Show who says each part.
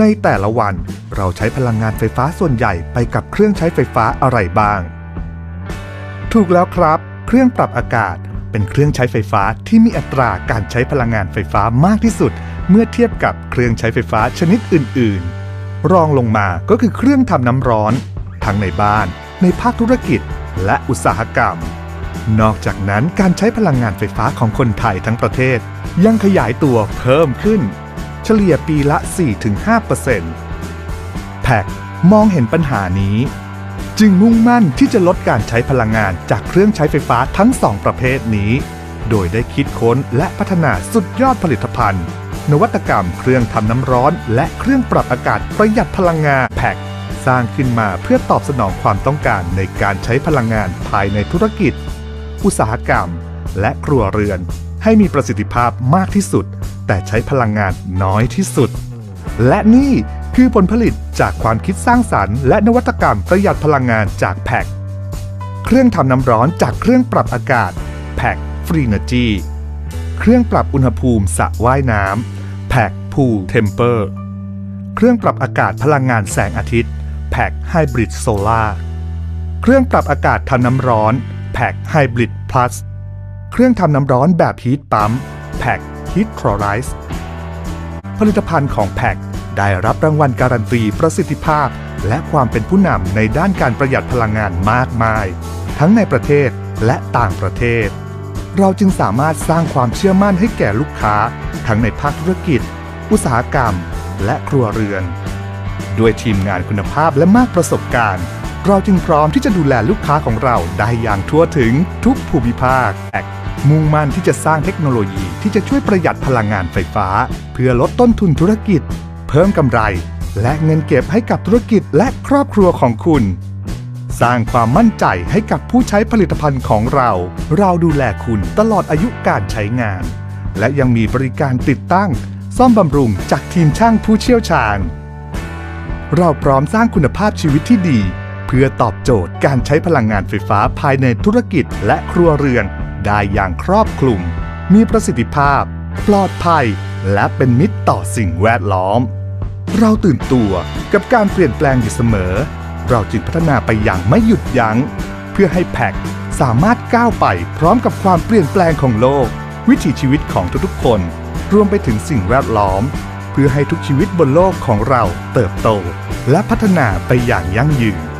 Speaker 1: ในแต่ละวันเราใช้พลังงานไฟฟ้าส่วนใหญ่ไปกับเครื่องใช้ไฟฟ้าอะไรบ้าง ถูกแล้วครับ เครื่องปรับอากาศ เป็นเครื่องใช้ไฟฟ้าที่มีอัตราการใช้พลังงานไฟฟ้ามากที่สุด เมื่อเทียบกับเครื่องใช้ไฟฟ้าชนิดอื่น ๆ รองลงมาก็คือเครื่องทำน้ำร้อน ทั้งในบ้าน ในภาคธุรกิจ และอุตสาหกรรม นอกจากนั้นการใช้พลังงานไฟฟ้าของคนไทยทั้งประเทศ ยังขยายตัวเพิ่มขึ้น เฉลี่ยปีละ 4-5%แพ็กมองเห็นปัญหานี้ จึงมุ่งมั่นที่จะลดการใช้พลังงานจากเครื่องใช้ไฟฟ้าทั้งสองประเภทนี้ โดยได้คิดค้นและพัฒนาสุดยอดผลิตภัณฑ์ นวัตกรรมเครื่องทำน้ำร้อน และเครื่องปรับอากาศประหยัดพลังงานแพ็กสร้างขึ้นมาเพื่อตอบสนองความต้องการในการใช้พลังงานภายในธุรกิจ อุตสาหกรรม และครัวเรือนให้มีประสิทธิภาพมากที่สุด แต่ใช้พลังงานน้อยที่สุด และนี่คือผลผลิตจากความคิดสร้างสรรค์และนวัตกรรมประหยัดพลังงานจากแพ็กเครื่องทำน้ำร้อนจากเครื่องปรับอากาศแพ็กฟรีนจีเครื่องปรับอุณหภูมิสระว่ายน้ำแพ็กพูลเทมเปอร์เครื่องปรับอากาศพลังงานแสงอาทิตย์แพ็กไฮบริดโซลาเครื่องปรับอากาศทำน้ำร้อนแพ็กไฮบริดพลัสเครื่องทำน้ำร้อนแบบฮีทปั๊มแพ็ก ฮีทคลอไรส์ผลิตภัณฑ์ของแพ็กได้รับรางวัลการันตีประสิทธิภาพ และความเป็นผู้นำในด้านการประหยัดพลังงานมากมาย ทั้งในประเทศและต่างประเทศ เราจึงสามารถสร้างความเชื่อมั่นให้แก่ลูกค้า ทั้งในภาคธุรกิจ อุตสาหกรรม และครัวเรือน ด้วยทีมงานคุณภาพและมากประสบการณ์เราจึงพร้อมที่จะดูแลลูกค้าของเราได้อย่างทั่วถึงทุกภูมิภาค มุ่งมั่นที่จะสร้างเทคโนโลยีที่จะช่วยประหยัดพลังงานไฟฟ้า เพื่อลดต้นทุนธุรกิจ เพิ่มกำไร และเงินเก็บให้กับธุรกิจและครอบครัวของคุณ สร้างความมั่นใจให้กับผู้ใช้ผลิตภัณฑ์ของเรา เราดูแลคุณตลอดอายุการใช้งาน และยังมีบริการติดตั้ง ซ่อมบำรุงจากทีมช่างผู้เชี่ยวชาญ เราพร้อมสร้างคุณภาพชีวิตที่ดี เพื่อตอบโจทย์การใช้พลังงานไฟฟ้าภายในธุรกิจและครัวเรือน ได้อย่างครอบคลุม มีประสิทธิภาพ ปลอดภัย และเป็นมิตรต่อสิ่งแวดล้อม เราตื่นตัวกับการเปลี่ยนแปลงอยู่เสมอ เราจึงพัฒนาไปอย่างไม่หยุดยัง้ง เพื่อให้แพ็กสามารถก้าวไปพร้อมกับความเปลี่ยนแปลงของโลก วิถีชีวิตของทุกๆคน รวมไปถึงสิ่งแวดล้อม เพื่อให้ทุกชีวิตบนโลกของเราเติบโต และพัฒนาไปอย่างยั่งยืน